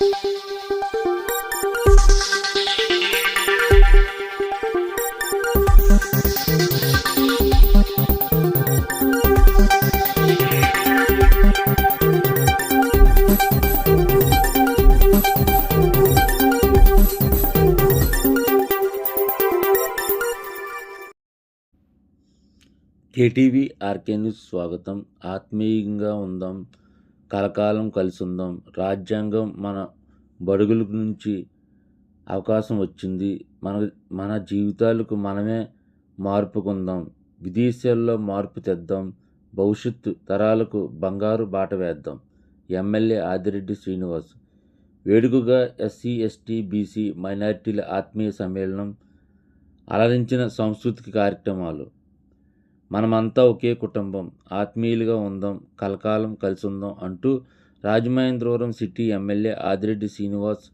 KTV RK news స్వాగతం. ఆత్మీయంగా ఉందాం. కలకాలం కలిసి ఉందాం రాజ్యాంగం మన బడుగుల నుంచి అవకాశం వచ్చింది. మన మన జీవితాలకు మనమే మార్పుకుందాం విదేశాల్లో మార్పు తెద్దాం. భవిష్యత్తు తరాలకు బంగారు బాట వేద్దాం. ఎమ్మెల్యే ఆదిరెడ్డి శ్రీనివాస్. వేడుకగా ఎస్సీ ఎస్టీ బీసీ మైనారిటీల ఆత్మీయ సమ్మేళనం అలరించిన సాంస్కృతిక కార్యక్రమాలు. మనమంతా ఒకే కుటుంబం ఆత్మీయులుగా ఉందాం కలకాలం కలిసి ఉందాం అంటూ రాజమహేంద్రవరం సిటీ ఎమ్మెల్యే ఆదిరెడ్డి శ్రీనివాస్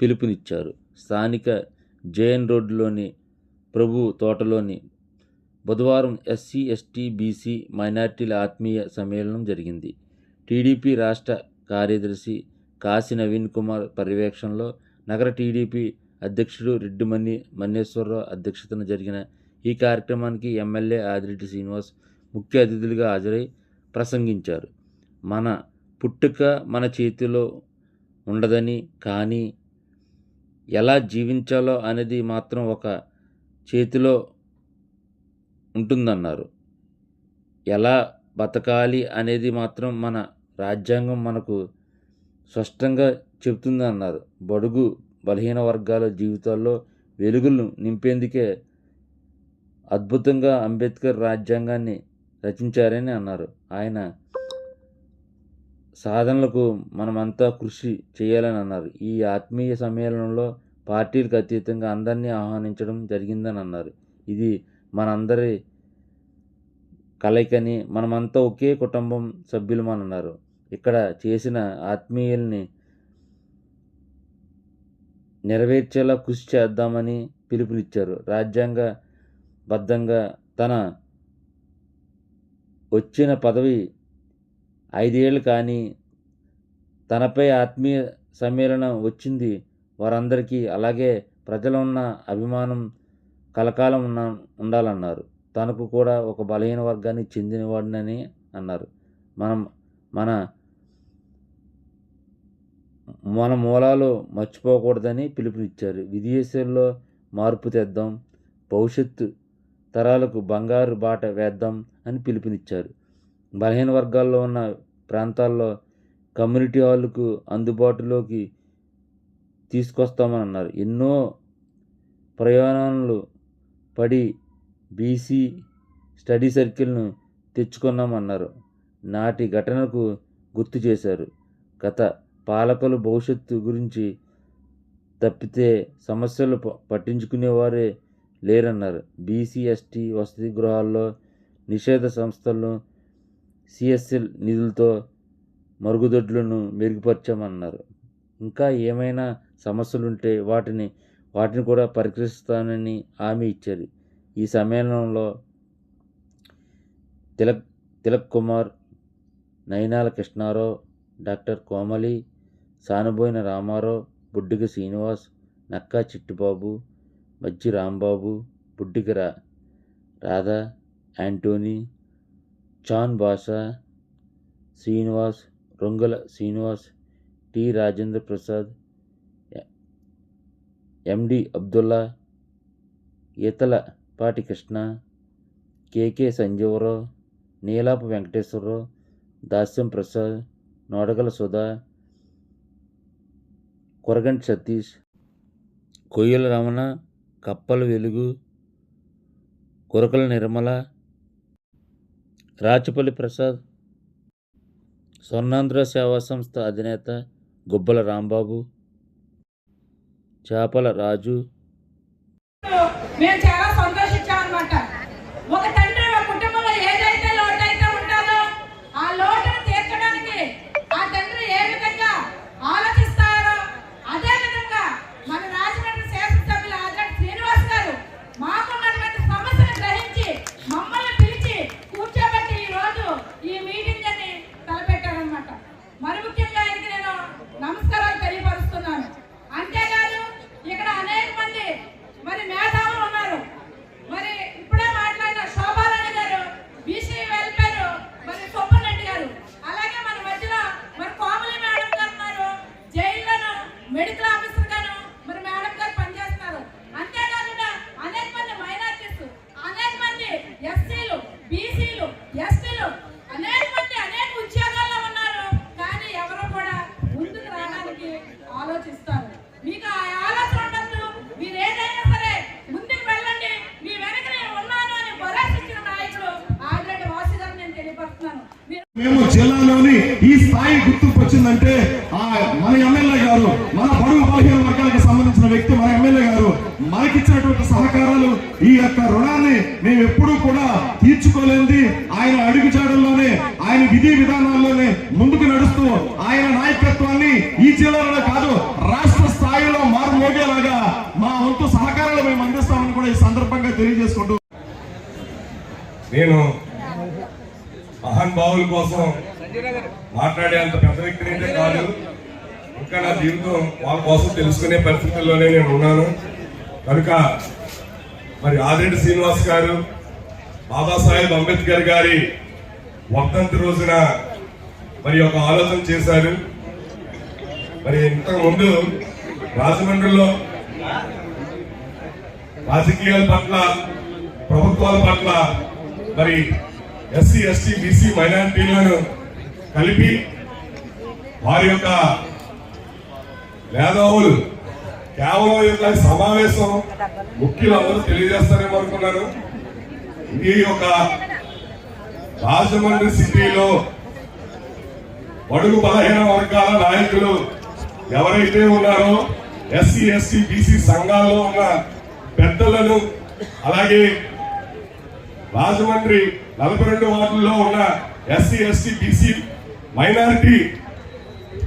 పిలుపునిచ్చారు. స్థానిక జేఎన్ రోడ్డులోని ప్రభు తోటలోని బుధవారం ఎస్సీ ఎస్టీ బీసీ మైనార్టీల ఆత్మీయ సమ్మేళనం జరిగింది. టీడీపీ రాష్ట్ర కార్యదర్శి కాశీ నవీన్ కుమార్ పర్యవేక్షణలో నగర టీడీపీ అధ్యక్షుడు రెడ్డిమణి మన్నేశ్వరరావు అధ్యక్షతన జరిగిన ఈ కార్యక్రమానికి ఎమ్మెల్యే ఆదిరెడ్డి శ్రీనివాస్ ముఖ్య అతిథులుగా హాజరై ప్రసంగించారు. మన పుట్టుక మన చేతిలో ఉండదని కానీ ఎలా జీవించాలో అనేది మాత్రం ఒక చేతిలో ఉంటుందన్నారు. ఎలా బతకాలి అనేది మాత్రం మన రాజ్యాంగం మనకు స్పష్టంగా చెబుతుందన్నారు. బడుగు బలహీన వర్గాల జీవితాల్లో వెలుగులు నింపేందుకే అద్భుతంగా అంబేద్కర్ రాజ్యాంగాన్ని రచించారని అన్నారు. ఆయన సాధనలకు మనమంతా కృషి చేయాలని అన్నారు. ఈ ఆత్మీయ సమ్మేళనంలో పార్టీలకు అతీతంగా అందరినీ ఆహ్వానించడం జరిగిందని అన్నారు. ఇది మనందరి కలయికని మనమంతా ఒకే కుటుంబం సభ్యులమని అన్నారు. ఇక్కడ చేసిన ఆత్మీయుల్ని నెరవేర్చేలా కృషి చేద్దామని పిలుపునిచ్చారు. రాజ్యాంగ బద్ధంగా తన వచ్చిన పదవి ఐదేళ్ళు కానీ తనపై ఆత్మీయ సమ్మేళనం వచ్చింది. వారందరికీ అలాగే ప్రజలు ఉన్న అభిమానం కలకాలం ఉన్న ఉండాలన్నారు. తనకు కూడా ఒక బలహీన వర్గానికి చెందినవాడినని అన్నారు. మనం మన మన మూలాలు మర్చిపోకూడదని పిలుపునిచ్చారు. విదేశాల్లో మార్పు తెద్దాం భవిష్యత్తు తరాలకు బంగారు బాట వేద్దాం అని పిలుపునిచ్చారు. బలహీన వర్గాల్లో ఉన్న ప్రాంతాల్లో కమ్యూనిటీ హాల్కు అందుబాటులోకి తీసుకొస్తామని అన్నారు ఎన్నో ప్రయాణాలు పడి బీసీ స్టడీ సర్కిల్ను తెచ్చుకున్నామన్నారు. నాటి ఘటనకు గుర్తు చేశారు. గత పాలకులు భవిష్యత్తు గురించి తప్పితే సమస్యలు ప- పట్టించుకునేవారే లేరన్నారు. బీసీ ఎస్టీ వసతి గృహాల్లో నిషేధ సంస్థలను సిఎస్ఎల్ నిధులతో మరుగుదొడ్లను మెరుగుపరచామన్నారు. ఇంకా ఏమైనా సమస్యలుంటే వాటిని వాటిని కూడా పరిష్కరిస్తానని హామీ ఇచ్చారు. ఈ సమ్మేళనంలో Tilak Tilak Kumar Nayanala Krishnarao doctor Komali Sanuboina Ramarao Buddiga Srinivas Nakka Chittubabu Majji Rambabu Buddiga Radha Antony Chan Basha Srinivas Rongala Srinivas T Rajendra Prasad MD Abdullah Eethala Pati Krishna KK Sanjeevarao Neelapu Venkateswararao Dasyam Prasad Nodagala Sudha Koraganti Satish Koyyala Ramana Kappala వెలుగు కురకల నిర్మల రాచపల్లి ప్రసాద్ స్వర్ణాంధ్ర సేవా సంస్థ అధినేత గుబ్బల రాంబాబు చేపల రాజు. మేము చాలా జిల్లాలోని ఈ స్థాయి గుర్తింపు వచ్చిందంటే ఆ మన ఎమ్మెల్యే గారు మన బడుగు బలహీన వర్గాలకు సంబంధించిన వ్యక్తి మన ఎమ్మెల్యే గారు మనకిచ్చినటువంటి సహకారాలు ఈ యొక్క రుణాన్ని మేము ఎప్పుడూ కూడా తీర్చుకోలేంది ఆయన అడుగుజాడల్లోనే ఆయన విధి విధానాల్లోనే ముందుకు నడుస్తూ ఆయన నాయకత్వాన్ని ఈ జిల్లాలోనే కాదు రాష్ట్ర స్థాయిలో మారుమోగేలాగా మా వంతు సహకారాలు మేము అందిస్తామని కూడా ఈ సందర్భంగా తెలియజేసుకుంటూ నేను మహానుభావుల కోసం మాట్లాడే అంత పెద్ద వ్యక్తిని అయితే కాదు. ఇంకా నా జీవితం వాళ్ళ కోసం తెలుసుకునే పరిస్థితుల్లోనే నేను ఉన్నాను. కనుక మరి ఆదిరెడ్డి శ్రీనివాస్ గారు బాబాసాహెబ్ అంబేద్కర్ గారి వర్ధంతి రోజున మరి ఒక ఆలోచన చేశారు. మరి ఇంతకుముందు రాజమండ్రిలో రాజకీయాల పట్ల ప్రభుత్వాల పట్ల మరి ఎస్సీ ఎస్టీ బీసీ మైనారిటీలను కలిపి వారి యొక్క మేధావులు కేవలం యొక్క సమావేశం ముఖ్యులు అందరూ తెలియజేస్తారేమో అనుకున్నాను ఇది ఒక రాజమండ్రి సిటీలో బడుగు బలహీన వర్గాల నాయకులు ఎవరైతే ఉన్నారో ఎస్సీ ఎస్సీ బీసీ సంఘాల్లో ఉన్న పెద్దలను అలాగే రాజమండ్రి నలభై రెండు వార్డుల్లో ఉన్న ఎస్సీ ఎస్టీ బీసీ మైనారిటీ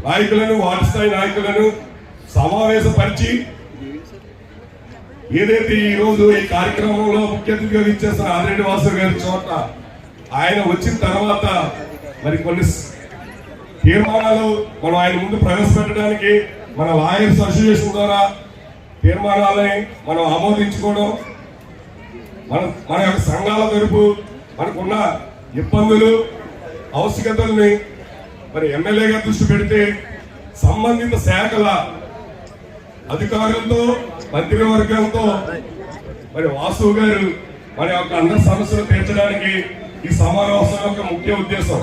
నాయకులను వార్డు స్థాయి నాయకులను సమావేశపరిచి ఏదైతే ఈ రోజు ఈ కార్యక్రమంలో ముఖ్య అతిథిగా ఇచ్చేసిన ఆదిరెడ్డి వాసు గారి చోట ఆయన వచ్చిన తర్వాత మరి కొన్ని తీర్మానాలు మనం ఆయన ముందు ప్రవేశపెట్టడానికి మన లాయర్స్ అసోసియేషన్ ద్వారా తీర్మానాలని మనం ఆమోదించుకోవడం మన మన యొక్క సంఘాల తరపు మనకున్న ఇబ్బందులు ఆవశ్యకతల్ని మరి ఎమ్మెల్యేగా దృష్టి పెడితే సంబంధిత శాఖల అధికారులతో మంత్రివర్గంతో మరి వాసు గారు మరి యొక్క అందరి సమస్యలు తీర్చడానికి ఈ సమావేశం యొక్క ముఖ్య ఉద్దేశం.